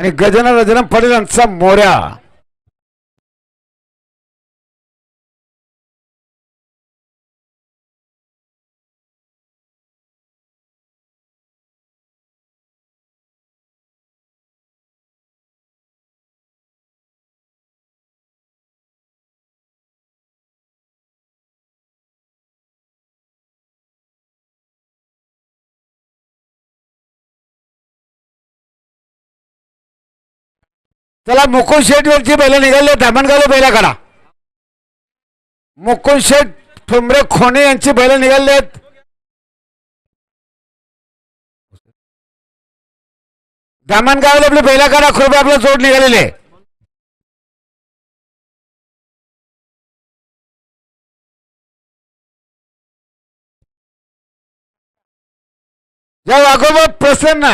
आणि गजन रजनम पडेल मोऱ्या चला मुकुंद शेठ वरची बैल निघाले धामणगाव बैलाकडा मुकुंद शेठ ठुमरे खोणे यांची बैल आहेत धामणगावला आपली बैला काढा आपला आपलं जोड निघालेले. जय वाघोबा प्रसन्न.